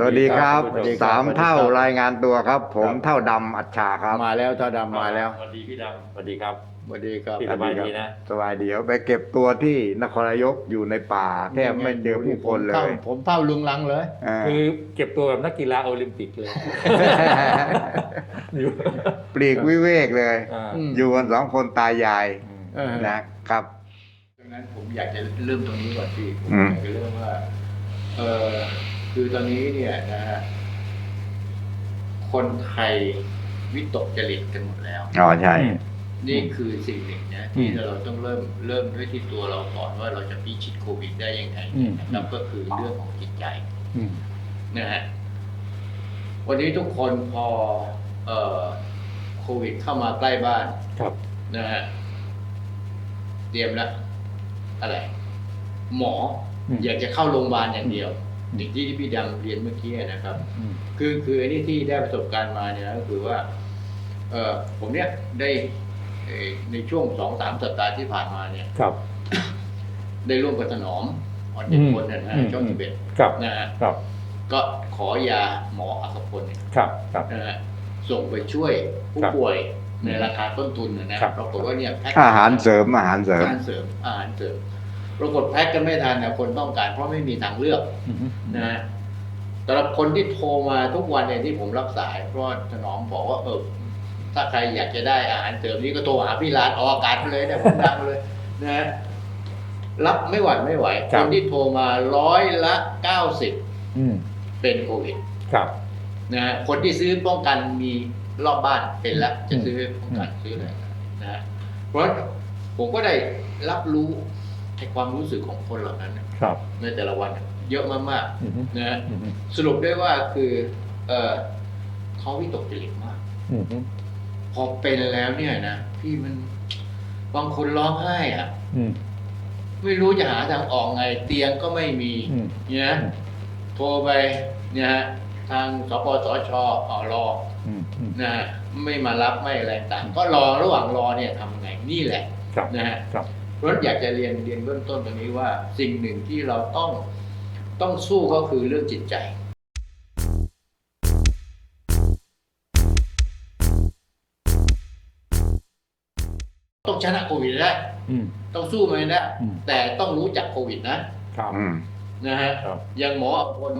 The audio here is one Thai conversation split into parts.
สวัสดีครับสวัสดีครับ สามเท่าสวัสดีครับรายงานตัวครับ ผมครับเท่าดำอัจฉาครับ มาแล้วท่าดำมาแล้วสวัสดีพี่ดำสวัสดีครับสวัสดีครับพี่สบายดีนะ สบายดีครับไปเก็บตัวที่นครนายกอยู่ในป่าแทบไม่เจอผู้คนเลผมยผมเฝ้าลุงลังเลยอ่าคือเก็บตัวแบบนักกีฬาโอลิมปิกเลยอยู่ปลีกวิเวกเลย อ่าอืมอยู่กันสองคนตายายเออนะครับ ดังนั้นผมอยากจะเริ่มตรงนี้ก่อนพี่ผมอืม อยากจะเริ่มว่าเออ คือตอนนี้เนี่ยนะฮะคนไทยวิตกจริตกันหมดแล้ว อ๋อใช่ นี่คือสิ่งหนึ่งนะที่เราต้องเริ่มเริ่มด้วยที่ตัวเราก่อนว่าเราจะพิชิตโควิดได้ยังไงอืมนะครับก็คือเรื่องของจิตใจอืมนะฮะวันนี้ทุกคนพอเอ่อโควิดเข้ามาใกล้บ้าน ครับนะฮะเตรียมแล้วอะไร หมออมอยากจะเข้าโรงพยาบาลอย่างเดียว อืมอย่างที่พี่ดำเรียนเมื่อกี้นะครับ อืม คือคืออันนี้ที่ได้ประสบการณ์มาเนี่ยก็คือว่า เออผมเนี่ยได้เอ่อในช่วงสองสามสัปดาห์ที่ผ่านมาเนี่ย ครับ ได้ร่วมกับถนอมออนเด็กคนนะฮะอืมช่องทิเบตครับ นะฮะครับ ก็ขอยาหมออัครพลเนี่ยครับ ครับ นะฮะส่งไปช่วยผู้ครับป่วยในราคาต้นทุนนะนะครับ ปรากฏว่าเนี่ยแพ็คอาหารเสริมอาหารเสริม อาหารเสริมอาหารเสริม ปรากฏแพ็คกันไม่ทันนะคนต้องการเพราะไม่มีทางเลือกอืมนะฮะแต่ละคนที่โทรมาทุกวันเนี่ยที่ผมรับสาย เพราะว่าถนอมบอกว่าเออถ้าใครอยากจะได้อาหารเสริมนี่ก็โทรหาพี่ร้านออกอากาศไปเลยเนี่ยผมดังเลยนะฮะรับไม่หวั่นไม่ไหวคนที่โทรมาร้อยละเก้าสิบอืมเป็นโควิดครับ นะฮะคนที่ซื้อป้องกันมีรอบบ้านเป็นแล้วจะซื้อป้องกันซื้ออะไรนะฮะเพราะฉะนั้นผมก็ได้รับรู้ ในความรู้สึกของคนเหล่านั้นครับ ในแต่ละวันเยอะมากอืมๆนะฮะอืมสรุปได้ว่าคือเออเขาวิตกจริตมาก อืมพอเป็นแล้วเนี่ยนะพี่มันบางคนร้องไห้อะอืม ไม่รู้จะหาทางออกไง เตียงก็ไม่มีอืม เนี่ยโทรไปเนี่ยฮะทางสปสชอ๋อรออืมอืมนะฮะไม่มารับไม่อะไรต่างก็รอระหว่างรอเนี่ยทำไงนี่แหละครับนะฮะ ครับ เพราะฉะนั้นอยากจะเรียนเรียนเบื้องต้นตรงนี้ว่าสิ่งหนึ่งที่เราต้องต้องสู้ก็คือเรื่องจิตใจต้องชนะโควิดได้อืมต้องสู้มันให้ได้อืมแต่ต้องรู้จักโควิดนะครับอืมนะฮะครับอย่างหมออภพล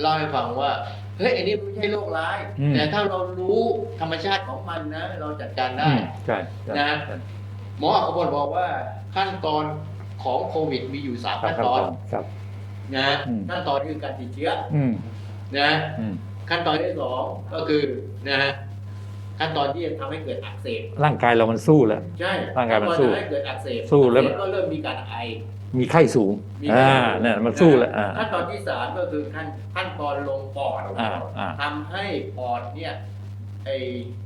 เล่าให้ฟังว่าเฮ้ยอันนี้ไม่ใช่โรคร้ายอืมแต่ถ้าเรารู้ธรรมชาติของมันนะ เราจัดการได้อืมใช่ใช่นะ หมออัครพลบอกว่าขั้นตอนของโควิดมีอยู่สามครับขั้นตอนครับนะฮะอืม ขั้นตอนคือการติดเชื้ออืมนะ อืมขั้นตอนที่สองก็คือนะฮะขั้นตอนที่จะทำให้เกิดอักเสบร่างกายเรามันสู้แล้ว ใช่ร่างกายมันสู้ขั้ตอทำให้เกิดอักเสบสู้แล้ว อักเสบก็เริ่มมีการไอ มีไข้สูงมีอ่าการเนี่ยมันสู้แล้วอ่า ขั้นตอนที่สามก็คือขั้นขั้นตอนลงปอดอ่าอ่า ทำให้ปอดเนี่ยไอไ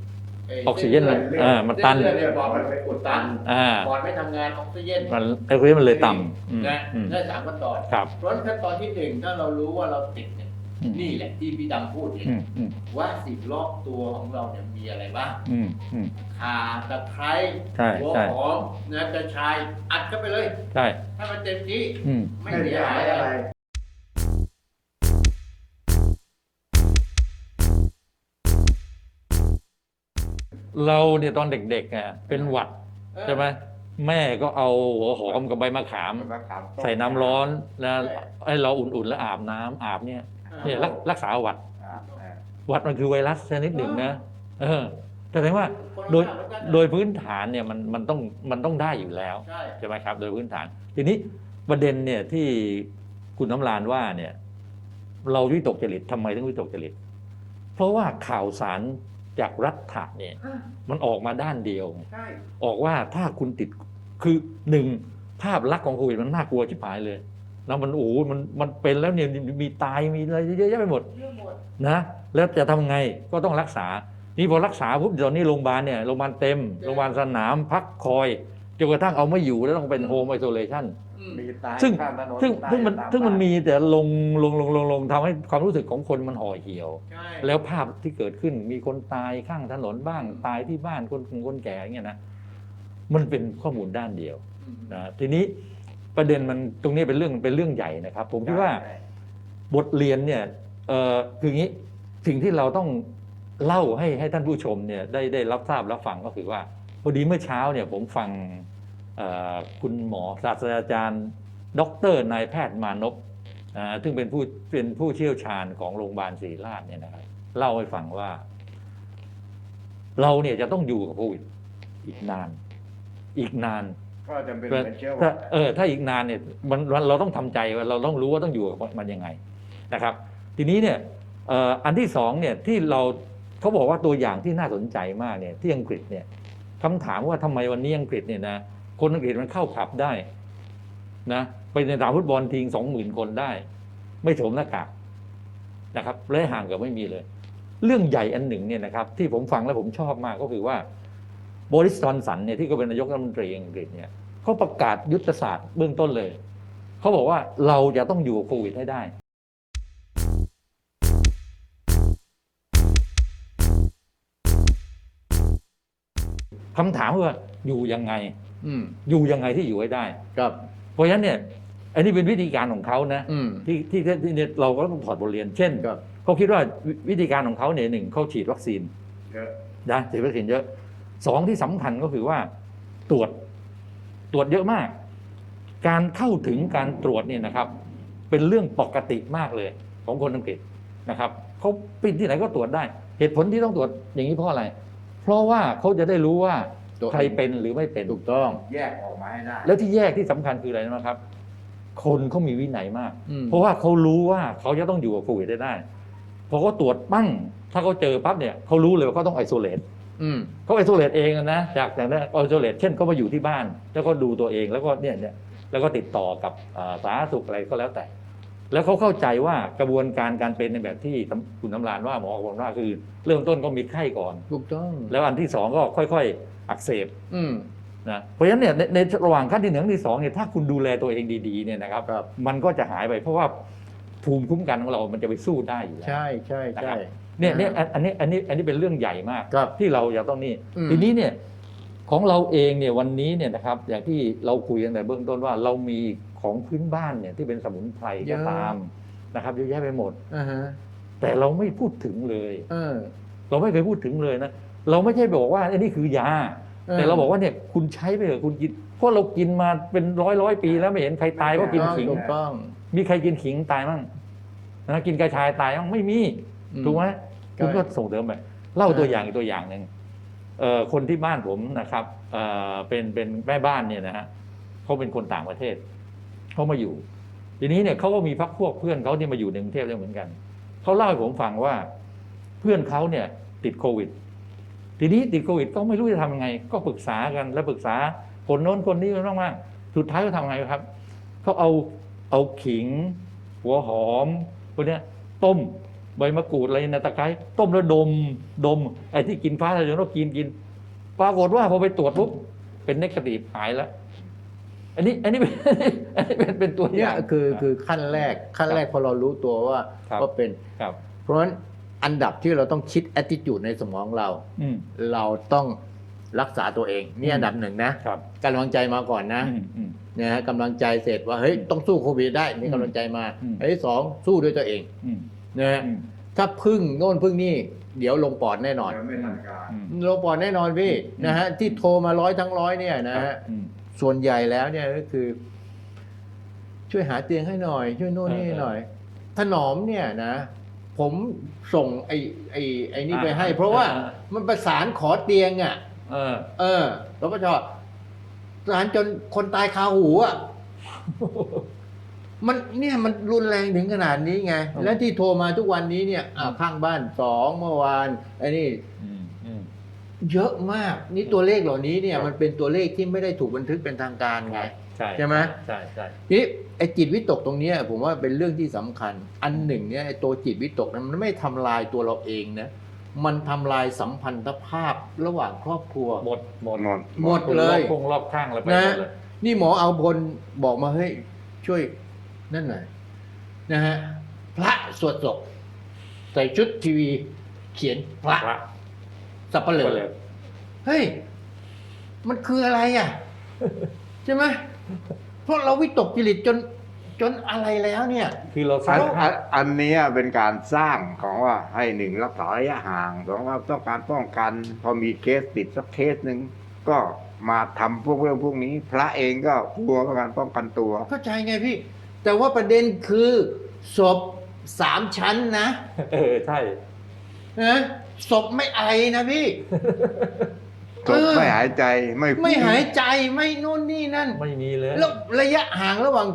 ออกซิเจนมันอ่ามันตัน เส้เลือดเยปอดมันไปอุดตันอ่า ปอดไม่ทำงานออกซิเจนมันไอ้คนนี้มันเลยต่ำอืมนะอืมได้สามขั้นตอนครับ เพราะฉะนั้นขั้นตอนที่หนึ่งถ้าเรารู้ว่าเราติดเนี่ยอืม นี่แหละที่พี่ดำพูดเนี่ยอืมอืมว่าสิ่งรอบตัวของเราเนี่ยมีอะไรบ้างอืมอืม ข่าตะไคร้ใช่หัวใช่ หอมนะกระชายอัดเข้าไปเลย ใช่ ถ้ามันเต็มที่ อืม ไม่เสียหายอะไร เราเนี่ยตอนเด็กๆอะเป็นหวัดใช่ไหมแม่ก็เอาหัวหอมกับใบมะขามใส่น้ำร้อนแล้วให้เราอุ่นๆแล้วอาบน้ำอาบเนี่ยเนี่ยรักรักษาหวัดหวัดมันคือไวรัสชนิดหนึ่งนะเออแต่แสดงว่าโดยโดยพื้นฐานเนี่ยมันมันต้องมันต้องได้อยู่แล้ว ใช่ ใช่ไหมครับโดยพื้นฐาน ทีนี้ประเด็นเนี่ยที่คุณน้ำลานว่าเนี่ย เราวิตกจริตทำไมถึงวิตกจริต เพราะว่าข่าวสาร จากรัฐะเนี่ยมันออกมาด้านเดียวใช่ออกว่าถ้าคุณติดคือหนึ่งภาพลักษณ์ของโควิดมันน่ากลัวชิบหายเลยแล้วมันโอ้โหมันมันเป็นแล้วเนี่ยมีตายมีอะไรเยอะแยะไปหมดเรื่องหมดนะแล้วจะทำไงก็ต้องรักษา นี่พอรักษาปุ๊บตอนนี้โรงพยาบาลเนี่ยโรงพยาบาลเต็มโรงพยาบาลสนามพักคอย จนกระทั่งเอาไม่อยู่แล้วต้องเป็นโฮมไอโซเลชัน อืมซึ่งซึ่งซึ่งมันซึ่งมันมีแต่ลงลงลงลงลงทำให้ความรู้สึกของคนมันห่อเหี่ยว ใช่แล้วภาพที่เกิดขึ้นมีคนตายข้างถนนบ้างตายที่บ้านคนคนแก่อย่างเงี้ยนะมันเป็นข้อมูลด้านเดียวอืมนะทีนี้ประเด็นมันตรงนี้เป็นเรื่องเป็นเรื่องใหญ่นะครับ ผมคิดว่าบทเรียนเนี่ยเออคืออย่างนี้สิ่งที่เราต้องเล่าให้ให้ท่านผู้ชมเนี่ยได้ได้รับทราบรับฟังก็คือว่าพอดีเมื่อเช้าเนี่ยผมฟังเอ่อ คุณหมอศาสตราจารย์ ดรนายแพทย์มานพอ่าซึ่งเป็นผู้เป็นผู้เชี่ยวชาญของโรงพยาบาลศรีราชเนี่ยนะครับเล่าให้ฟังว่า เราเนี่ยจะต้องอยู่กับโควิดอีกนาน อีกนานก็จะเป็นถ้าเหมือนเชื้อหวัถ้าดเออถ้าอีกนานเนี่ยมันมันเราต้องทำใจว่าเราต้องรู้ว่าต้องอยู่กับมันยังไงนะครับ ทีนี้เนี่ยเอ่ออันที่สองเนี่ยที่เราเขาบอกว่าตัวอย่างที่น่าสนใจมากเนี่ยที่อังกฤษเนี่ยคำถามว่าทำไมวันนี้อังกฤษเนี่ยนะ คนอังกฤษมันเข้าผับได้นะไปในสนามฟุตบอลทีงสองหมื่นคนได้ ไม่สวมหน้ากากนะครับและห่างกับไม่มีเลย เรื่องใหญ่อันหนึ่งเนี่ยนะครับ ที่ผมฟังแล้วผมชอบมากก็คือว่าบริสจอนสันเนี่ยที่ก็เป็นนายกรัฐมนตรีอังกฤษเนี่ยเขาประกาศยุทธศาสตร์เบื้องต้นเลยเขาบอกว่าเราจะต้องอยู่โควิดให้ได้คำถามว่าอยู่ยังไง อืมอยู่ยังไงที่อยู่ให้ได้ ครับ เพราะฉะนั้นเนี่ย อันนี้เป็นวิธีการของเขานะอืมที่ที่ที่ที่เราก็ต้องถอดบทเรียน เช่นครับเขาคิดว่าวิวิธีการของเขาเนี่ยหนึ่งเขาฉีดวัคซีนเยอะนะฉีดวัคซีนเยอะสองที่สำคัญก็คือว่าตรวจตรวจเยอะมาก การเข้าถึงการตรวจเนี่ยนะครับ เป็นเรื่องปกติมากเลย ของคนอังกฤษนะครับเขาปิดที่ไหนก็ตรวจได้ เหตุผลที่ต้องตรวจอย่างนี้เพราะอะไร เพราะว่าเขาจะได้รู้ว่า ตัวใครเป็นหรือไม่เป็นถูกต้อง แยกออกมาให้ได้แล้วที่แยกที่สำคัญคืออะไรนะครับ คนเขามีวินัยมาก อืม เพราะว่าเขารู้ว่าเขาจะต้องอยู่กับโควิดได้ได้พอเขาตรวจปั้ง ถ้าเขาเจอปั๊บเนี่ยเขารู้เลยว่าเขาต้องไอโซเลตอืม เขาไอโซเลตเองนะจากจากนั้นไอโซเลตเช่นเขามาอยู่ที่บ้าน แล้วก็ดูตัวเองแล้วก็เนี่ยเนี่ยแล้วก็ติดต่อกับอ่าสาธารณสุขอะไรก็แล้วแต่ แล้วเขาเข้าใจว่ากระบวนการการเป็นในแบบที่คุณน้ำรานว่าหมอบอกว่าคือ เริ่มต้นก็มีไข้ก่อน ถูกต้อง แล้วอันที่สองก็ค่อยๆ อักเสบอืม นะเพราะฉะนั้นเนี่ยในในระหว่างขั้นที่หนึ่งขั้นที่สองเนี่ยถ้าคุณดูแลตัวเองดีๆเนี่ยนะครับครับ มันก็จะหายไปเพราะว่าภูมิคุ้มกันของเรามันจะไปสู้ได้อยู่แล้ว ใช่ใช่นะใช่ครับเนี่ยเนี่ยอันอันนี้อันนี้อันนี้เป็นเรื่องใหญ่มากครับที่เราจะต้องนี่อืม ทีนี้เนี่ยของเราเองเนี่ยวันนี้เนี่ยนะครับอย่างที่เราคุยกันแต่เบื้องต้นว่าเรามีของพื้นบ้านเนี่ยที่เป็นสมุนไพรก็ตามนะครับเยอะแยะไปหมด อ่าฮะแต่เราไม่พูดถึงเลย เออ เราไม่เคยพูดถึงเลยนะ เราไม่ใช่บอกว่าอันนี้คือยาเออแต่เราบอกว่าเนี่ยคุณใช้ไปเถอะคุณกินเพราะเรากินมาเป็นร้อยร้อยปีแล้วไม่เห็นใครตายก็กินขิงถูกต้อง มีใครกินขิงตายมั่งนะกินกระชายตายมั่งไม่มีอืมถูกไหมใช่คุณก็ส่งเสริมไปเล่าใช่ตัวอย่างอีกตัวอย่างหนึ่งเอ่อคนที่บ้านผมนะครับเอ่อเป็นเป็นแม่บ้านเนี่ยนะฮะเขาเป็นคนต่างประเทศเขามาอยู่ ทีนี้เนี่ยเขาก็มีพักพวกเพื่อนเขาที่มาอยู่ในกรุงเทพด้วยเหมือนกันเขาเล่าให้ผมฟังว่า เพื่อนเขาเนี่ย ติดโควิด ทีนี้ติดโควิดก็ไม่รู้จะทำยังไง ก็ปรึกษากันแล้วปรึกษาคนโน้นคนนี้กันมากๆสุดท้ายเขาทำไงครับเขาเอาเอาขิง หัวหอมพวกเนี้ยต้มใบมะกรูดอะไรนะตะไคร้ต้มแล้วดมดมไอ้ที่กินฟ้าทะลายโจรก็กินกินปรากฏว่าพอไปตรวจปุ๊บเป็นนกาทีฟหายแล้วอันนี้อันนี้เป็นอันนี้เป็นเป็นตัวอเนี่ยย่างคือคือขั้นแรกขั้นแรกพอเรารู้ตัวว่าครับว่าเป็นครับเพราะฉะนั้น อันดับที่เราต้องคิด attitude ในสมองเรา อืม เราต้องรักษาตัวเอง นี่อืม อันดับหนึ่งนะครับกำลังใจมาก่อนนะอืมอืม นะฮะกำลังใจเสร็จว่าเฮ้ยต้องสู้โควิดได้นี่กำลังใจมาอืม อันที่สองสู้ด้วยตัวเองอืมนะฮะอืมถ้าพึ่งโน่นพึ่งนี่เดี๋ยวลงปอดแน่นอนเดี๋ยวไม่ทันการ อืม ลงปอดแน่นอนพี่อืม นะฮะที่โทรมาร้อยทั้งร้อยเนี่ยนะฮะ อืม ส่วนใหญ่แล้วเนี่ยก็คือ ช่วยหาเตียงให้หน่อย ช่วยโน่นนี่เออหน่อย ถนอมเนี่ยนะ ผมส่งไอ้ไอ้ไอ้นี่ไปให้อ่าเพราะว่าอ่ามันประสานขอเตียงอะ เออ เออรปชประสานจนคนตายคาหูอะมันเนี่ยมันรุนแรงถึงขนาดนี้ไงอืมแล้วที่โทรมาทุกวันนี้เนี่ยอ่าข้างบ้านสองเมื่อวานไอ้นี่อืมอืม เยอะมากนี่ตัวเลขเหล่านี้เนี่ยครับมันเป็นตัวเลขที่ไม่ได้ถูกบันทึกเป็นทางการไงใช่ใช่ไหมใช่ใช่ทีนี้ไอ้จิตวิตกตรงเนี้ยผมว่าเป็นเรื่องที่สำคัญ อันหนึ่งเนี่ยไอ้ตัวจิตวิตกนั้นมันไม่ทำลายตัวเราเองนะมันทำลายสัมพันธภาพระหว่างครอบครัวหมดหมดหมดหมดเลยรอบคงรอบข้างเราไปหนะมดเลยนี่หมอเอาพลบอกมาเฮ้ยช่วยนั่นหน่อยนะฮะพระสวดศพใส่ชุดทีวีเขียนพระพระ สับเปลืก็อเลยเฮ้ย มันคืออะไรอะ ใช่ไหมเพราะเราวิตกจริตจนจจนอะไรแล้วเนี่ย คือเราสร้าอังนอันอันเนี้ยเป็นการสร้างของว่าให้หนึ่งรักษาระยะห่างสองว่าต้องการป้องกัน พอมีเคสติดสักเคสหนึ่งก็มาทำพวกเรื่องพวกนี้ พระเองก็กลัวกับการป้องกันตัว เข้าใจไงพี่ แต่ว่าประเด็นคือศพสามชั้นนะเออใช่นะ ศพไม่ไอนะพี่ ศพไม่หายใจไม่ไม่หายใจไม่นู่นนี่นั่น ไม่มีเลยแล้วระยะห่างระหว่าง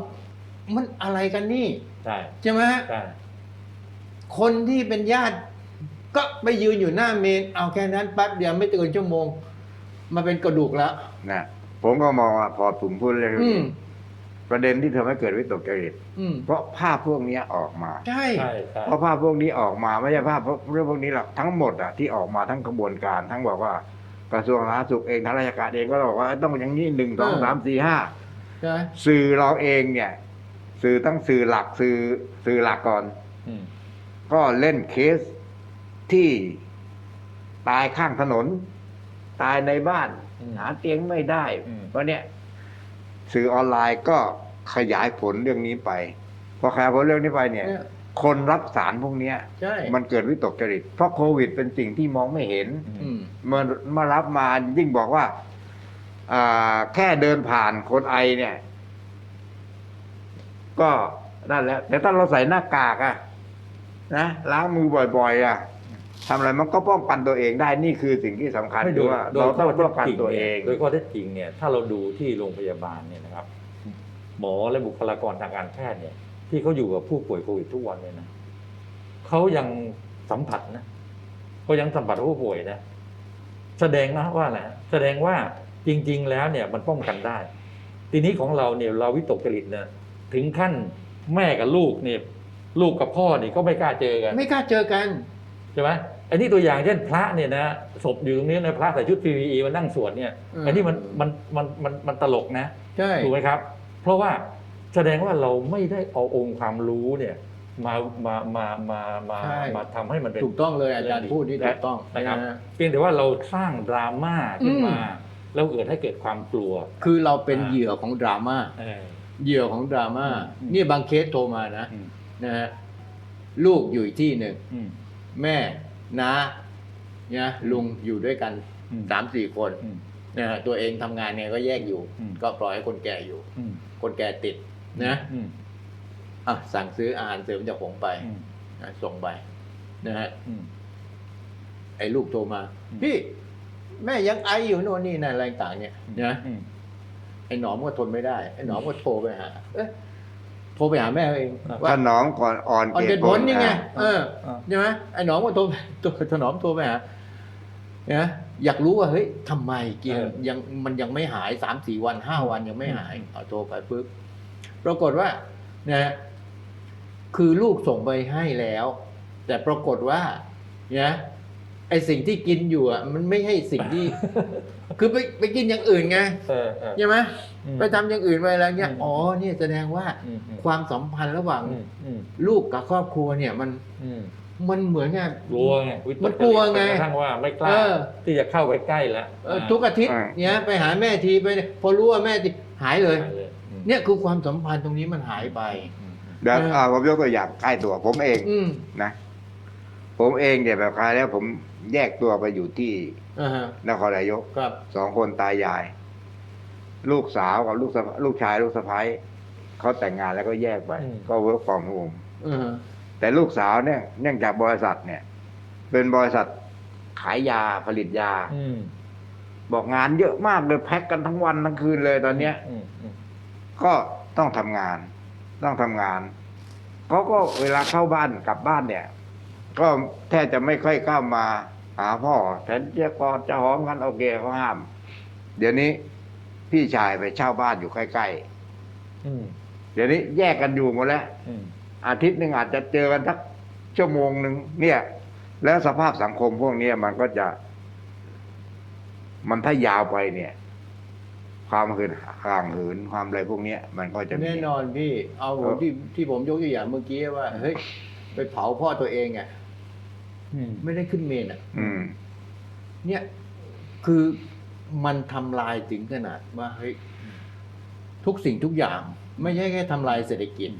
มันอะไรกันนี่ใช่ใช่ไหมฮะใช่คนที่เป็นญาติ ก็ไปยืนอยู่หน้าเมน เอาแค่นั้นแป๊บเดียวไม่เกินชั่วโมง มาเป็นกระดูกแล้วนะผมก็มองว่าพอผมพูดเรื่องอืมนี้ ประเด็นที่ทำให้เกิดวิตกจริต อืมเพราะภาพพวกเนี้ยออกมา ใช่ ใช่ใช่เพราะภาพพวกนี้ออกมาไม่ใช่ภาพเรื่องพวกนี้หรอกทั้งหมดอะที่ออกมาทั้งกระบวนการ ทั้งบอกว่ากระทรวงสาธารณสุขเองทางราชการเองก็บอกว่าต้องอย่างนี้หนึ่งสองสามสี่ห้าใช่ไหมสื่อเราเองเนี่ย สื่อตั้งสื่อหลักสื่อสื่อหลักก่อน อืมก็เล่นเคสที่ตายข้างถนน ตายในบ้าน อืม หาเตียงไม่ได้อืมเพราะเนี้ย สื่อออนไลน์ก็ขยายผลเรื่องนี้ไป พอขยายผลเรื่องนี้ไปเนี่ยเนี่ยคนรับสารพวกเนี้ยใช่มันเกิดวิตกจริต เพราะโควิดเป็นสิ่งที่มองไม่เห็นอืมเมื่อมารับมายิ่งบอกว่าอ่าแค่เดินผ่านคนไอเนี่ย ก็นั่นแหละแต่ถ้าเราใส่หน้ากากอะนะล้างมือบ่อยๆอะ ทำอะไรมันก็ป้องกันตัวเองได้นี่คือสิ่งที่สำคัญไม่คืโดอยว่าโดเรายต้องข้ป้องกันเท็จจริตัวเองนี่ยโดยข้อเท็จจริงเนี่ยถ้าเราดูที่โรงพยาบาลเนี่ยนะครับ หมอและบุคลากรทางการแพทย์เนี่ย ที่เขาอยู่กับผู้ป่วยโควิดทุกวันเนี่ยนะเขายังสัมผัสนะเขายังสัมผัสผู้ป่วยนะแสดงนะว่าอะไรฮะแสดงว่าจริง ๆ แล้วเนี่ยมันป้องกันได้ ทีนี้ของเราเนี่ยเราวิตกจริตเนี่ยถึงขั้นแม่กับลูกเนี่ยลูกกับพ่อเนี่ยก็ไม่กล้าเจอกัน ไม่กล้าเจอกันใช่ไหม อันนี้ตัวอย่างเช่นพระเนี่ยนะศพอยู่ตรงนี้นะพระใส่ชุด PPE มานั่งสวดเนี่ย อืม อันนี้มันมันมันมันมันตลกนะใช่ ถูกไหมครับ เพราะว่าแสดงว่าเราไม่ได้เอาองค์ความรู้เนี่ยมามามามามาใช่ มาทำให้มันเป็น ถูกต้องเลยอาจารย์พูดนี่ถูกต้องนะครับ นะเพียงแต่ว่าเราสร้างดราม่าขึ้นอืมมาแล้วเกิดให้เกิดความกลัว คือเราเป็นอ่า เหยื่อของดราม่าเออ เหยื่อของดราม่าอืม นี่บางเคสโทรมานะอืมนะฮะลูกอยู่อีกที่หนึ่งอืม แม่ น้าเนี่ยลุงอยู่ด้วยกันอืม สามสี่คนอืม นะฮะตัวเองทำงานเนี่ยก็แยกอยู่ อืม ก็ปล่อยให้คนแก่อยู่ อืมคนแก่ติดนะอืมอะสั่งซื้ออาหารเสริมจากผมไปอืมนะส่งไปนะฮะ อืม ไอ้ลูกโทรมา อืม พี่ แม่ยังไออยู่โน่นนี่นั่นอะไรต่างเนี่ยนะอืมไอ้หนอมก็ทนไม่ได้ไอ้หนอมก็โทรไปหาเอ๊ะ โทรไปหาแม่เองอะว่าถ้าน้องก่อนอ่อนอ่อนเกเกรตดผลนี่ไงอะเอออ่าใช่ไหมไอ้หนอมก็โทรไปตัวถนอมโทรไปหาเนี่ยอยากรู้ว่าเฮ้ยทำไมกินเออยังมันยังไม่หายสามสี่วันห้าวันยังไม่หายเอาโทรไปปุ๊บปรากฏว่านะคือลูกส่งไปให้แล้ว แต่ปรากฏว่าเนี่ย ไอสิ่งที่กินอยู่อะมันไม่ใช่สิ่งที่ คือไปไปกินอย่างอื่นไงเออเออ ใช่ไหมอืมไปทำอย่างอื่นไปแล้วเนี่ยอืม อ๋อเนี่ยแสดงว่าอืมอืมความสัมพันธ์ระหว่างอืมอืมลูกกับครอบครัวเนี่ยมันอืมมันเหมือนไงกลัวไงวิตมันกลัวไงจนกระทั่งว่าไม่กล้าเออ ที่จะเข้าไปใกล้แล้วเออทุกอาทิตย์เนี่ยไปหาแม่ทีไปเนี่ยพอรู้ว่าแม่ทีหายเลยหายเลยอืมเนี่ยคือความสัมพันธ์ตรงนี้มันหายไป อืมอืมเดี๋ยวเอออ่อ่าผมยกตัวอย่างใกล้ตัวผมเองอืมนะ ผมเองเนี่ยแบบใครแล้วผม แยกตัวไปอยู่ที่อ่าฮะนครนายกครับสองคนตายาย ลูกสาวกับลูกสะลูกชายลูกสะพ้ายเขาแต่งงานแล้วก็แยกไป ก็เวิร์กฟอร์มโฮมอ่าฮะแต่ลูกสาวเนี่ยเนื่องจากบริษัทเนี่ย เป็นบริษัทขายยาผลิตยา อืมบอกงานเยอะมากเลยแพ็กกันทั้งวันทั้งคืนเลยตอนเนี้ย อืมอืมก็ต้องทำงาน ต้องทำงานเขาก็เวลาเข้าบ้านกลับบ้านเนี่ย ก็แทบจะไม่ค่อยเข้ามา หาพ่อแทนจะกอดจะหอมกันโอเคเขาห้าม เดี๋ยวนี้ พี่ชายไปเช่าบ้านอยู่ใกล้อืมๆเดี๋ยวนี้แยกกันอยู่หมดแล้วอืมอาทิตย์หนึ่งอาจจะเจอกันสักชั่วโมงหนึ่งเนี่ย แล้วสภาพสังคมพวกเนี้ยมันก็จะ มันถ้ายาวไปเนี่ย ความหืนห่างเหินความอะไรพวกเนี้ย มันก็จะมี แน่นอนพี่ เอาผครัมบที่ที่ผมยกตัวอย่างเมื่อกี้ว่าเฮ้ยไปเผาพ่อตัวเองอะอืม ไม่ได้ขึ้นเมนอะอืมเนี่ยคือมันทำลายถึงขนาดว่าเฮ้ยทุกสิ่งทุกอย่าง ไม่ใช่แค่ทำลายเศรษฐกิจ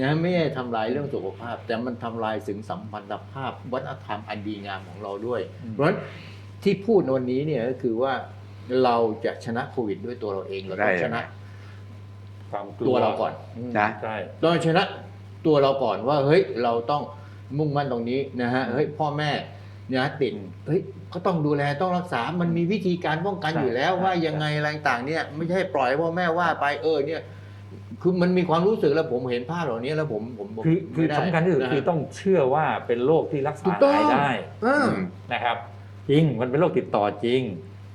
นะไม่ใช่ทำลายเรื่องสุขภาพ แต่มันทำลายถึงสัมพันธภาพ วัฒนธรรมอันดีงามของเราด้วยอืมเพราะฉะนั้นที่พูดในวันนี้เนี่ยก็คือว่าเราจะชนะโควิดด้วยตัวเราเองเราต้องได้ชนะความกลัตัวเราก่อนมนะใช่ต้องชนะตัวเราก่อนว่าเฮ้ยเราต้อง มุ่งมั่นตรงนี้นะฮะเฮ้ยพ่อแม่เนี่ยติดเฮ้ยก็ต้องดูแลต้องรักษา มันมีวิธีการป้องกันอยู่แล้วว่ายังไงอะไรต่างเนี่ย ไม่ใช่ปล่อยให้พ่อแม่ว่าไปเออเนี่ยคือมันมีความรู้สึกแล้วผมเห็นภาพเหล่านี้แล้วผมผมผมคือคือไม่ได้สำคัญที่สุดนะฮะคือต้องเชื่อว่าเป็นโรคที่รักษาถูกต้องหายได้เออนะครับ จริงมันเป็นโรคติดต่อจริง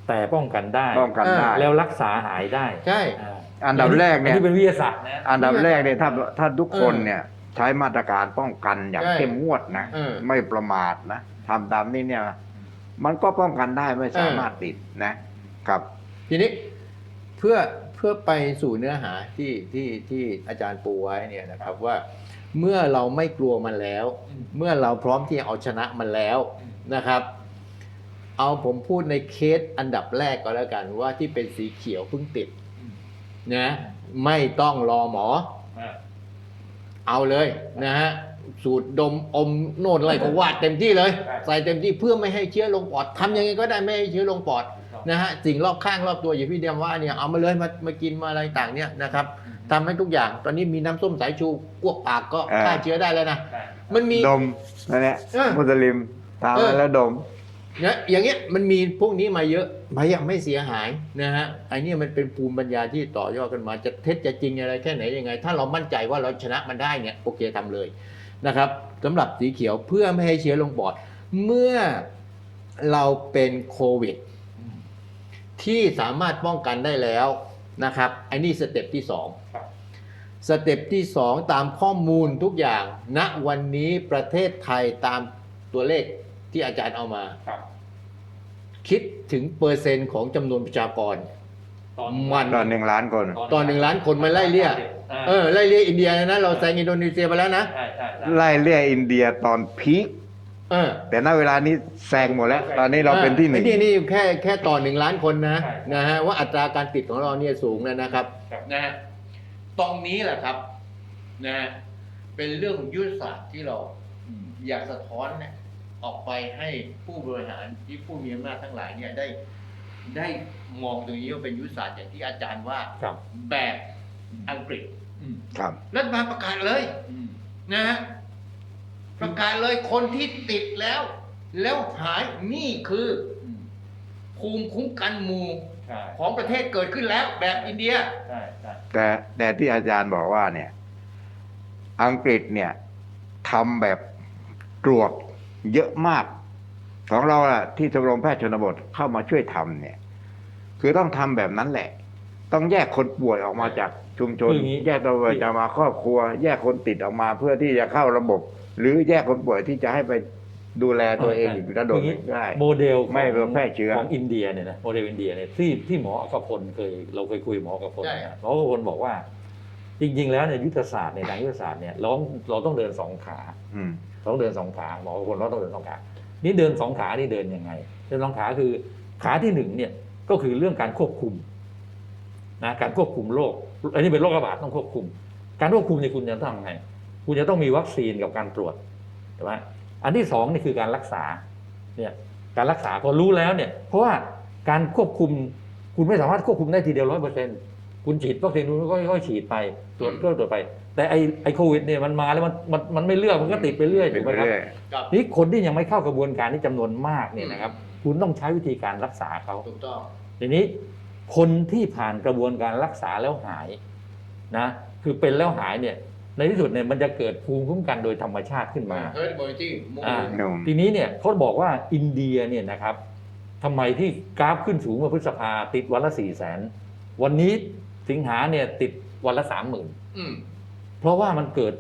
แต่ป้องกันได้ป้องกันได้แล้วรักษาหายได้ใช่อ่าอันดับแรกเนี่ยอันี้เป็นวิทยาศาสตร์นะอันดับแรกเนี่ยถ้าถ้าทุกคนเออเนี่ย ใช้มาตรการป้องกันอย่างใช่เข้มงวดนะเออ ไม่ประมาทนะทำตามนี้เนี่ย มันก็ป้องกันได้ไม่สามารถติดนะครับ ทีนี้เพื่อเพื่อไปสู่เนื้อหาที่ที่ที่อาจารย์ปูไว้เนี่ยนะครับว่าเมื่อเราไม่กลัวมันแล้วเมื่อเราพร้อมที่จะเอาชนะมันแล้วนะครับ เอาผมพูดในเคสอันดับแรกก็แล้วกันว่าที่เป็นสีเขียวเพิ่งติดนะไม่ต้องรอหมอ อ่า เอาเลยนะฮะสูตรดมอมโน่นอะไรก็วาดเต็มที่เลยใช่ใส่เต็มที่เพื่อไม่ให้เชื้อลงปอดทำยังไงก็ได้ไม่ให้เชื้อลงปอดนะฮะสิ่งรอบข้างรอบตัวอย่างพี่เดียมว่าเนี่ยเอามาเลยมามากินมาอะไรต่างเนี่ยนะครับทำให้ทุกอย่างตอนนี้มีน้ำส้มสายชูกวกปากก็อ่าฆ่าเชื้อได้แล้วนะใช่มันมีดมนั่นแหละเออมุสลิมทำเออแล้วดมเนี่ยอย่างเงี้ยมันมีพวกนี้มาเยอะม่ยังไม่เสียหายนะฮะไอ้นี่มันเป็นภูมิปัญญาที่ต่อยอดกันมาจะเท็จจะจริงอะไรแค่ไหนยังไง ถ้าเรามั่นใจว่าเราชนะมันได้เนี่ยโอเคทำเลยนะครับสำหรับสีเขียวเพื่อไม่ให้เชื้อลงปอด เมื่อเราเป็นโควิด ที่สามารถป้องกันได้แล้วนะครับไอ้นี่สเต็ปที่สองสเต็ปที่สองตามข้อมูลทุกอย่างณวันนี้ประเทศไทยตามตัวเลข ที่อาจารย์เอามา ครับ คิดถึงเปอร์เซ็นต์ของจำนวนประชากร ตอนมัน ตอนหนึ่งล้านคนต่อหนึ่งล้านคนมาไล่เลี่ยเออไล่เลี่ยอินเดียนะเราแซงอินโดนีเซียไปแล้วนะใช่ใช่ใช่ ไล่เลี่ยอินเดียตอนพีคเออแต่ณเวลานี้แซงหมดแล้ว ตอนนี้เราเป็นที่หนึ่ง ไอ้นี่นี่แค่แค่ต่อหนึ่งล้านคนนะใช่ นะฮะว่าอัตราการติดของเราเนี่ยสูงแล้วนะครับครับนะฮะตรงนี้แหละครับนะฮะเป็นเรื่องของยุทธศาสตร์ที่เราอืมอยากสะท้อนเนี่ย ออกไปให้ผู้บริหารที่ผู้มีอำนาจทั้งหลายเนี่ยได้ได้มองตรงนี้ว่าเป็นยุทธศาสตร์อย่างที่อาจารย์ว่าครับแบบอังกฤษอืมครับรัฐบาลประกาศเลยอืมนะฮะประกาศเลยคนที่ติดแล้ว แล้วหายนี่คืออืมภูมิคุ้มกันหมู่ใช่ของประเทศเกิดขึ้นแล้วแบบอินเดียใช่ใช่แต่แต่ที่อาจารย์บอกว่าเนี่ย อังกฤษเนี่ยทำแบบตรวจ เยอะมากของเราอะที่ชมรมแพทย์ชนบทเข้ามาช่วยทำเนี่ย คือต้องทำแบบนั้นแหละ ต้องแยกคนป่วยออกมาจากชุมชนคืออย่างนี้แยกตัวป่วยจะมาครอบครัว แยกคนติดออกมาเพื่อที่จะเข้าระบบ หรือแยกคนป่วยที่จะให้ไปดูแลตัวเองอยู่ระดมได้โมเดลของไม่แพร่เชื้อของอินเดียเนี่ยนะโมเดลอินเดียเนี่ยที่ที่หมออักพลเคยเราเคยคุยกับหมออักพลใช่นะหมออักพลบอกว่า จริงๆแล้วเนี่ยยุทธศาสตร์ในทางยุทธศาสตร์เนี่ยเราต้องเราต้องเดินสองขาอืมเราต้องเดินสองขาหมออักพลเราต้องเดินสองขา นี่เดินสองขานี่เดินยังไงเดินสองขาคือขาที่หนึ่งเนี่ยก็คือเรื่องการควบคุมนะการควบคุมโรคอันนี้เป็นโรคระบาดต้องควบคุม การควบคุมเนี่ยคุณจะต้องทำไงคุณจะต้องมีวัคซีนกับการตรวจใช่ไหมอันที่สองนี่คือการรักษาเนี่ยการรักษาพอรู้แล้วเนี่ยเพราะว่าการควบคุมคุณไม่สามารถควบคุมได้ทีเดียวร้อยเปอร์เซ็นต์ คุณฉีดวัคซีนคุณก็ค่อยๆฉีดไปตรวจอืมก็ตรวจไป แต่ไอไอโควิดเนี่ยมันมาแล้วมันมันมันไม่เลือกมันก็ติดไปเรื่อยเป็ถูนกไหไปมครับเรื่อยกับนี่คนที่ยังไม่เข้ากระบวนการนี้จำนวนมากเนี่ยนะครับ คุณต้องใช้วิธีการรักษาเขาถูกต้องทีนี้คนที่ผ่านกระบวนการรักษาแล้วหายนะคือเป็นแล้วหายเนี่ยในที่สุดเนี่ยมันจะเกิดภูมิคุ้มกันโดยธรรมชาติขึ้นมาเฮ้ยบริตี้มุ่งอ่าหนุ่มทีนี้เนี่ยเขาบอกว่าอินเดียเนี่ยนะครับทำไมที่กราฟขึ้นสูงกว่าพฤษภาติดวันละสี่แสนวันนี้ สิงหาเนี่ยติดวันละสามหมื่นอืมเพราะว่ามันเกิด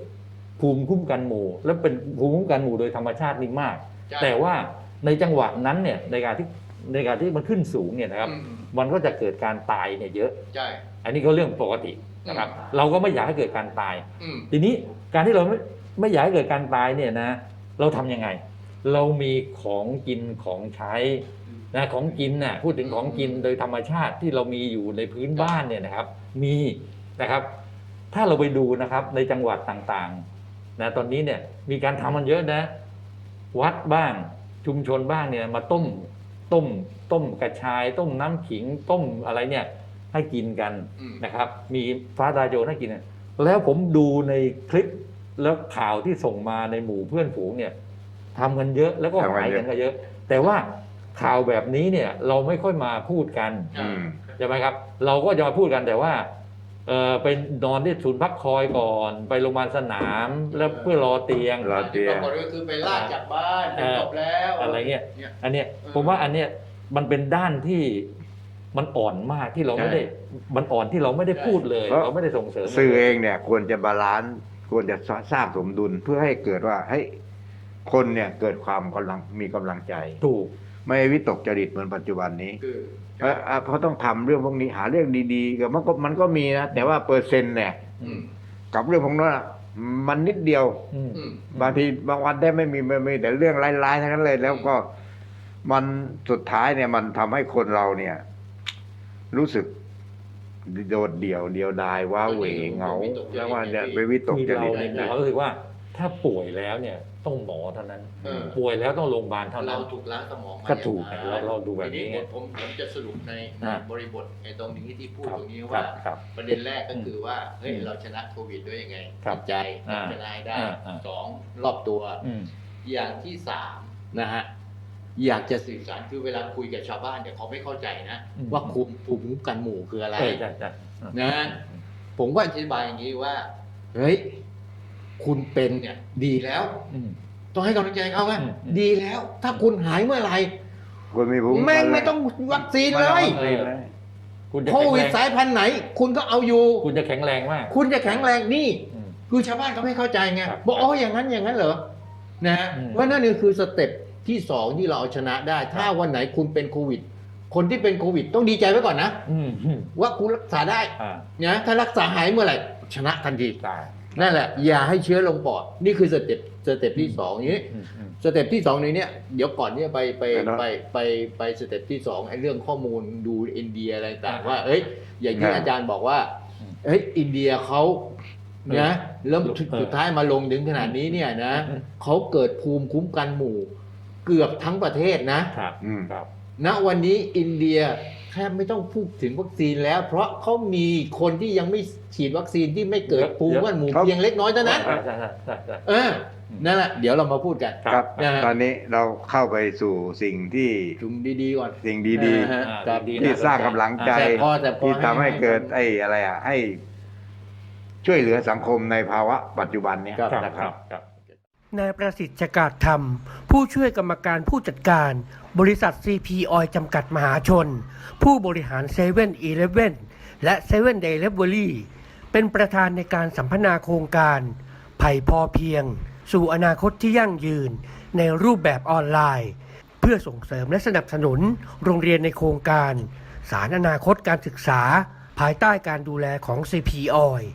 ภูมิคุ้มกันหมู่ และเป็นภูมิคุ้มกันหมู่โดยธรรมชาตินี่มากใช่แต่ว่าในจังหวะนั้นเนี่ยในการที่ในการที่มันขึ้นสูงเนี่ยนะครับอืมมันก็จะเกิดการตายเนี่ยเยอะใช่อันนี้ก็เรื่องปกตินะครับอืมเราก็ไม่อยากให้เกิดการตายอืมทีนี้การที่เราไม่ไม่อยากให้เกิดการตายเนี่ยนะ เราทำยังไง เรามีของกินของใช้ นะของกินน่ะพูดถึงของกินโดยธรรมชาติที่เรามีอยู่ในพื้นบ้านเนี่ยนะครับ มีนะครับ ถ้าเราไปดูนะครับในจังหวัดต่างๆนะตอนนี้เนี่ยมีการทำมันเยอะนะ วัดบ้างชุมชนบ้างเนี่ยมาต้มต้ม ต้มกระชาย ต้มน้ำขิงต้มอะไรเนี่ยให้กินกันอืมนะครับ มีฟ้าทลายโจรให้กินกันแล้วผมดูในคลิปแล้วข่าวที่ส่งมาในหมู่เพื่อนฝูงเนี่ยทำกันเยอะแล้วก็ทำกันหายเยอะกันก็เยอะ แต่ว่า ข่าวแบบนี้เนี่ยเราไม่ค่อยมาพูดกันอืม ใช่ไหมครับ เราก็จะมาพูดกันแต่ว่าเออไปนอนที่ศูนย์พักคอยก่อน ไปโรงพยาบาลสนามแล้วเพื่อรอเตียงรอเตียงปรากฏก็คือไปลากจากบ้านเออจบแล้วอะไรเงี้ย เนี่ย อันเนี้ยเออ ผมว่าอันเนี้ยมันเป็นด้านที่มันอ่อนมากที่เราไม่ได้ มันอ่อนที่เราไม่ได้พูดเลย เพราะ เราไม่ได้ส่งเสริมสื่อเองเนี่ยควรจะบาลานซ์ควรจะสร้างสมดุลเพื่อให้เกิดว่าให้ยคนเนี่ยเกิดความกำลังมีกำลังใจ ถูก ไม่วิตกจริตเหมือนปัจจุบันนี้คือเอ่ออะเพราะต้องทำเรื่องพวกนี้หาเรื่องดีๆก็มันก็มันก็มีนะแต่ว่าเปอร์เซ็นต์เนี่ยอืมกับเรื่องพวกนั้นอะมันนิดเดียวอืมอืมบางทีบางวันได้ไม่มีไม่มีแต่เรื่องร้ายๆทั้งนั้นเลย แล้วก็มันสุดท้ายเนี่ย มันทำให้คนเราเนี่ย รู้สึกโดดเดี่ยวเดียวดายว้าเหวเหงาแล้วว่าเนี่ยไปวิตกมีจเราริตเนี่ยมีความรู้สึกว่า ถ้าป่วยแล้วเนี่ยต้องหมอเท่านั้น เออ ป่วยแล้วต้องโรงพยาบาลเท่านั้เรานถูกล้างสมองมาก็ถูกอย่งนั้นเราเราดูแบบนี้ทีไงผมผมจะสรุปในในอ่า บริบทในตรงนี้ที่พูดครับตรงนี้ครัว่าบครับ ประเด็นแรกก็คือว่าเฮ้ยอืมเราชนะโควิดด้วยยังไงครับจิตใจอ่าชนะให้ได้อ่าอ่า สองรอบตัว อืม อย่างที่สามนะฮะอยากจะสื่อสารคือเวลาคุยกับชาวบ้านเนี่ยเขาไม่เข้าใจนะ อืม ว่าคุมภูมิคุ้มกันหมู่คืออะไร ใช่ใช่ใช่นะ ผมก็อธิบายอย่างนี้ว่า เฮ้ย คุณเป็นเนี่ยดีแล้วอืมต้องให้กำลังใจเขาว่าอืมดีแล้ว ถ้าคุณหายเมื่อไหร่คนมีภูมิคุ้แม่งกันไม่ต้องวัคซีนไม่เลต้องยวัคซีนเลย คุณจะโคแข็งวิแรดงสายพันธุ์ไหน คุณก็เอาอยู่ คุณจะแข็งแรงมาก คุณจะแข็งแรงนี่ อืมคือชาวบ้านเขาไม่เข้าใจไงครับบอกอ๋ออย่างนั้นอย่างนั้นเหรอนะฮะอืม ว่านั่นคือสเต็ปที่สองที่เราเอาชนะได้ ถ้าวันไหนคุณเป็นโควิด คนที่เป็นโควิด ต้องดีใจไว้ก่อนนะ อืมอืมว่าคุณรักษาได้อ่านะถ้ารักษาหายเมื่อไหร่ชนะทันที ได้ นั่นแหละ อย่าให้เชื้อลงปอด นี่คือสเต็ปสเต็ปที่สองนี้อืมอืม สเต็ปที่สองในเนี้ยเดี๋ยวก่อนเนี่ยไปไปไปเนอะไปไปไปสเต็ปที่สองไอ้เรื่องข้อมูลดูอินเดียอะไรต่างว่า เอ้ย อย่างที่อ่าอาจารย์บอกว่าอืมเอ้ยอินเดียเขานะเริ่มเออสุดท้ายมาลงถึงขนาดนี้เนี่ยนะอืม เขาเกิดภูมิคุ้มกันหมู่ เกือบทั้งประเทศนะ ครับอืม ครับ ณวันนี้อินเดีย แทบไม่ต้องพูดถึงวัคซีนแล้ว เพราะเขามีคนที่ยังไม่ฉีดวัคซีนที่ไม่เกิดภูมิคุ้มกันหมู่ครับเพียงเล็กน้อยเท่านั้นใช่ใช่ใช่ใช่ใช่ เออนั่นแหละเดี๋ยวเรามาพูดกัน ครับ นะฮะ ตอนนี้เราเข้าไปสู่สิ่งที่จุมดีๆก่อนสิ่งดีนะฮะอ่าครับ ดีๆๆที่สร้างกำลังใจ แต่พอแต่พอที่ทำให้เกิดให้ไอ้อะไรอะให้ ช่วยเหลือสังคมในภาวะปัจจุบันเนี่ยครับครับ นะคครัรับบครับ นายประสิทธิ์ชกาศธรรม ผู้ช่วยกรรมการผู้จัดการ บริษัท CP Oil จำกัดมหาชน ผู้บริหาร7 e เ e ่ e อีเลและ7 Day Delivery เป็นประธานในการสัมพนาโครงการ ไผ่พอเพียง สู่อนาคตที่ยั่งยืนในรูปแบบออนไลน์ เพื่อส่งเสริมและสนับสนุนโรงเรียนในโครงการ สารอนาคตการศึกษา ภายใต้การดูแลของ CP Oil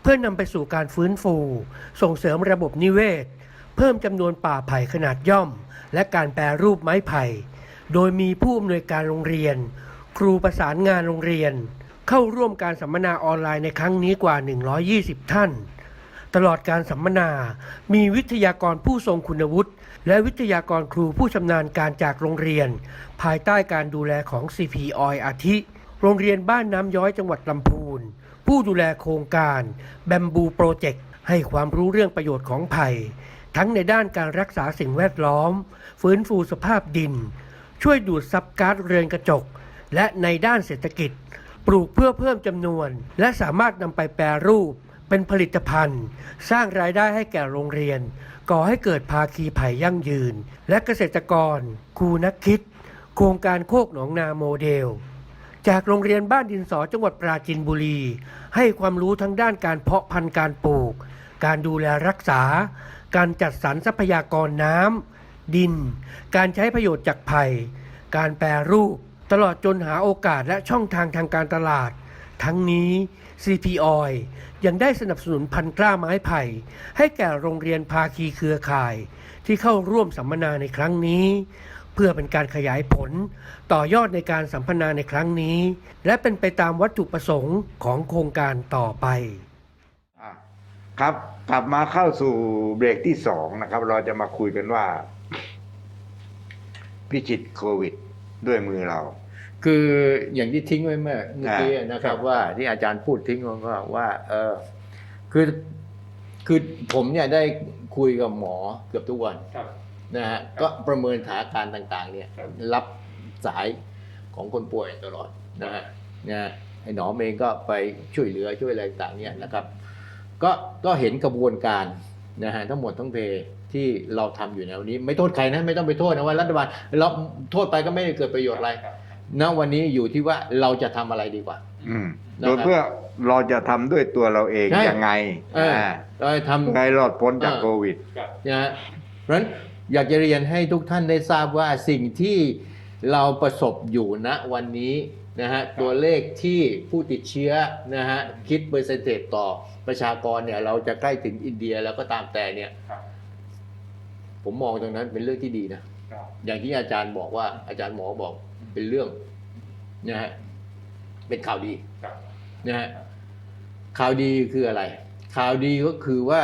เพื่อนำไปสู่การฟื้นฟู ส่งเสริมระบบนิเวศ เพิ่มจำนวนป่าไผ่ขนาดย่อม และการแปรรูปไม้ไผ่ โดยมีผู้อำนวยการโรงเรียน ครูประสานงานโรงเรียน เข้าร่วมการสัมมนาออนไลน์ในครั้งนี้กว่า 120 ท่าน ตลอดการสัมมนา มีวิทยากรผู้ทรงคุณวุฒิ และวิทยากรครูผู้ชำนาญการจากโรงเรียน ภายใต้การดูแลของ CP Oil อาทิ โรงเรียนบ้านน้ำย้อยจังหวัดลำพูน ผู้ดูแลโครงการแบมบูโปรเจกต์ให้ความรู้เรื่องประโยชน์ของไผ่ ทั้งในด้านการรักษาสิ่งแวดล้อม ฟื้นฟูสภาพดิน ช่วยดูดซับก๊าซเรือนกระจก และในด้านเศรษฐกิจ ปลูกเพื่อเพิ่มจำนวน และสามารถนำไปแปรรูป เป็นผลิตภัณฑ์ สร้างรายได้ให้แก่โรงเรียน ก่อให้เกิดภาคีไผ่ยั่งยืน และเกษตรกรครูนักคิด โครงการโคกหนองนาโมเดลจากโรงเรียนบ้านดินสอจังหวัดปราจีนบุรี ให้ความรู้ทั้งด้านการเพาะพันธุ์การปลูก การดูแลรักษา การจัดสรรทรัพยากรน้ำดิน การใช้ประโยชน์จากไผ่การแปรรูป ตลอดจนหาโอกาสและช่องทางทางการตลาด ทั้งนี้ CP Oil ยังได้สนับสนุนพันธุ์กล้าไม้ไผ่ ให้แก่โรงเรียนภาคีเครือข่าย ที่เข้าร่วมสัมมนาในครั้งนี้ เพื่อเป็นการขยายผล ต่อยอดในการสัมพนาในครั้งนี้ และเป็นไปตามวัตถุประสงค์ของโครงการต่อไป ครับกลับมาเข้าสู่เบรกที่สองนะครับ เราจะมาคุยกันว่า พิชิตโควิดด้วยมือเรา คืออย่างที่ทิ้งไว้เมื่อเมื่อกี้อ่านะคครัรับบว่าที่อาจารย์พูดทิ้งไว้ว่าว่า เออคือคือผมเนี่ยได้คุยกับหมอเกือบทุกวันครับนะฮะก็ประเมินสถานการณ์ต่าง ๆ เนี่ยครับรับสายของคนป่วยตลอดนะฮะนะฮะไอ้หนอมเองก็ไปช่วยเหลือช่วยอะไรต่างๆเนี่ยนะครับ ก็ก็เห็นกระบวนการนะฮะทั้งหมดทั้งเพที่เราทำอยู่ในวันนี้ ไม่โทษใครนะไม่ต้องไปโทษนะว่ารัฐบาลเราโทษไปก็ไม่ได้เกิดประโยชน์อะไรณวันนี้อยู่ที่ว่าเราจะทำอะไรดีกว่า อืมนะครับโดยเพื่อเราจะทำด้วยตัวเราเองใช่ยังไงเอออ่าเราจะทำไงรอดพ้นจากเออโควิดนะฮะเพราะฉะนั้นอยากจะเรียนให้ทุกท่านได้ทราบว่าสิ่งที่เราประสบอยู่ณวันนี้นะฮะตัวเลขที่ผู้ติดเชื้อนะฮะคิดเปอร์เซนเทจต่อ ประชากรเนี่ยเราจะใกล้ถึงอินเดียแล้วก็ตามแต่เนี่ย ครับผมมองตรงนั้นเป็นเรื่องที่ดีนะ ครับอย่างที่อาจารย์บอกว่าอาจารย์หมอบอกเป็นเรื่องนะฮะเป็นข่าวดีครับนะฮะข่าวดีคืออะไร ข่าวดีก็คือว่า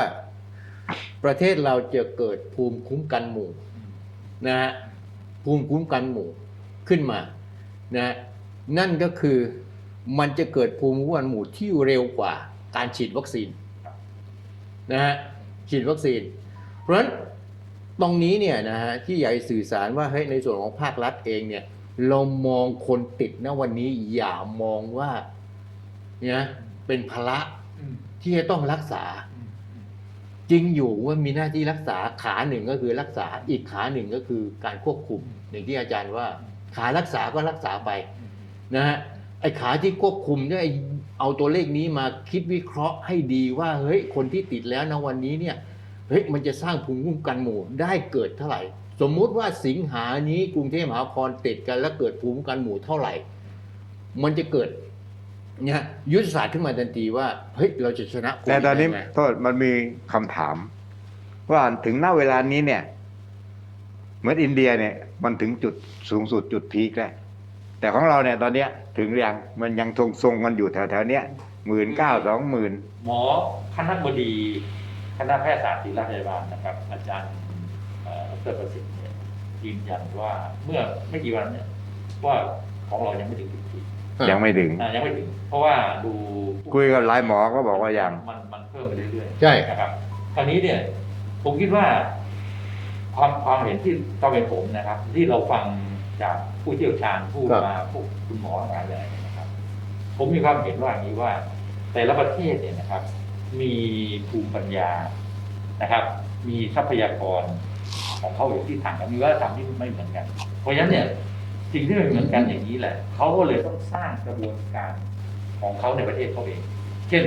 ประเทศเราจะเกิดภูมิคุ้มกันหมู่นะฮะภูมิคุ้มกันหมู่ขึ้นมานะฮะนั่นก็คือมันจะเกิดภูมิคุ้มกันหมู่ที่เร็วกว่า การฉีดวัคซีนนะฮะฉีดวัคซีน เพราะฉะนั้นตรงนี้เนี่ยนะฮะที่อยากสื่อสารว่าเฮ้ยในส่วนของภาครัฐเองเนี่ยเรามองคนติดนะวันนี้อย่ามองว่าเนี่ยเป็นภาระที่จะต้องรักษา จริงอยู่ว่ามีหน้าที่รักษาขาหนึ่งก็คือรักษาอีกขาหนึ่งก็คือการควบคุมอย่างที่อาจารย์ว่า ขารักษาก็รักษาไปนะฮะไอ้ขาที่ควบคุมเนี่ยไอ้ เอาตัวเลขนี้มาคิดวิเคราะห์ให้ดีว่าเฮ้ยคนที่ติดแล้วนะวันนี้เนี่ยเฮ้ยมันจะสร้างภูมิคุ้มกันหมู่ได้เกิดเท่าไหร่ สมมุติว่าสิงหานี้กรุงเทพมหานครติดกันแล้วเกิดภูมิคุ้มกันหมู่เท่าไหร่ มันจะเกิดเนี่ยยุทธศาสตร์ขึ้นมาทันทีว่าเฮ้ยเราจะชนะแต่ตอนนี้โทษมันมีคำถาม ว่าถึงณเวลานี้เนี่ย เหมือนอินเดียเนี่ย มันถึงจุดสูงสุดจุดพีคแล้ว แต่ของเราเนี่ยตอนเนี้ยถึงหรือยังมันยังทรงทรงๆกันอยู่แถวๆเนี้ยหมื่นเก้าสองหมื่นหมอคณะบดี คณะแพทยศาสตร์ศิริราชพยาบาลนะครับ อาจารย์เอ่อดรประสิทธิ์เนี่ยยืนยันว่าเมื่อไม่กี่วันเนี่ยว่าของเรายังไม่ถึงจุดพีคยังไม่ถึงอ่ายังไม่ถึง เพราะว่าดูคุยกับหลายหมอก็บอกว่ายัง มันมันเพิ่มไปเรื่อยๆ ใช่ นะครับคราวนี้เนี่ยผมคิดว่า ความความเห็นที่ต้องเป็นผมนะครับ ที่เราฟัง จากผู้เชี่ยวชาญผู้ครับ มาผู้คุณหมอทั้งหลายเลยนะครับ ผมมีความเห็นว่าอย่างนี้ว่า แต่ละประเทศเนี่ยนะครับ มีภูมิปัญญานะครับ มีทรัพยากรของเขาอย่างที่ต่างกันมีวัฒนธรรมที่ไม่เหมือนกัน เพราะฉะนั้นเนี่ยสิ่งที่ไม่เหมือนกันอย่างนี้แหละเขาก็เลยต้องสร้างกระบวนการของเขาในประเทศเขาเอง เช่น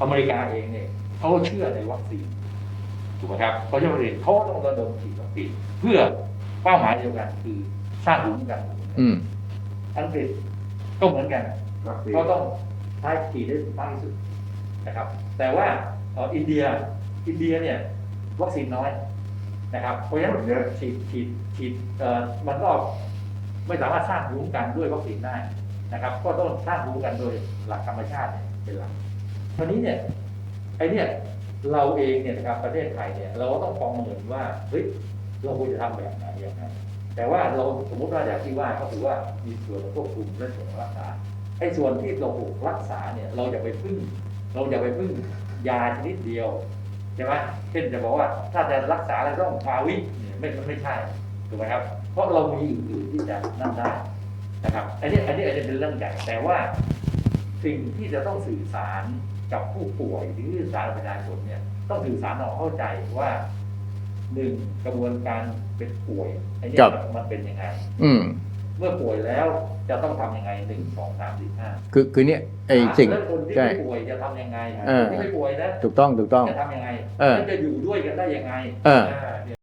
อเมริกาเองเนี่ยเขาเชื่อในวัคซีน ถูกไหมครับเขาเชื่อวัคซีนเขาต้องระดมฉีดวัคซีนเพื่อเป้าหมายเดียวกันคือ สร้างภูมิคุ้มกันหมู่อืมอังกฤษก็เหมือนกันก็ต้องใช้ฉีดได้มากที่สุดนะครับ แต่ว่าเอ่ออินเดียอินเดียเนี่ยวัคซีนน้อยนะครับเพราะฉะนั้นคนเยอะฉีดฉีดฉีดเอ่อมันก็ไม่สามารถสร้างภูมิคุ้มกันด้วยวัคซีนได้นะครับ ก็ต้องสร้างภูมิคุ้มกันโดยหลักธรรมชาติเนี่ยเป็นหลักคราวนี้เนี่ยไอเนี่ยเราเองเนี่ยนะครับประเทศไทยเนี่ยเราก็ต้องประเมินว่าเฮ้ยเราควรจะทำแบบไหนอย่างไร แต่ว่าเราสมมติว่าอย่างที่ว่าก็คือว่ามีส่วนของควบคุมและส่วนของรักษาไอ้ส่วนที่เราถูกรักษาเนี่ย เราจะไปพึ่ง เราจะไปพึ่งยาชนิดเดียวใช่ไหมเช่นจะบอกว่า ถ้าจะรักษาเราต้องฟาวิเนี่ยไม่ไม่ใช่ถูกไหมครับ เพราะเรามีอื่นๆที่จะนั่นได้นะครับ อันนี้อันนี้อาจจะเป็นเรื่องใหญ่แต่ว่าสิ่งที่จะต้องสื่อสารกับผู้ป่วยหรือสื่อสารประชาชนเนี่ย ต้องสื่อสารเราเข้าใจว่า หนึ่งกระบวนการเป็นป่วยไอ้เนี่ครัยบมันเป็นยังไง อืม เมื่อป่วยแล้วจะต้องทำยังไงหนึ่งสองสามสี่ห้าคือคือเนี่ยไอ้สิ่ง แล้วคนที่ใช่ไม่ป่วยจะทำยังไงเออ คนที่ไม่ป่วยนะถูกต้องถูกต้อง จะทำยังไงเออ แล้วจะอยู่ด้วยกันได้ยังไงเออาเนี่ย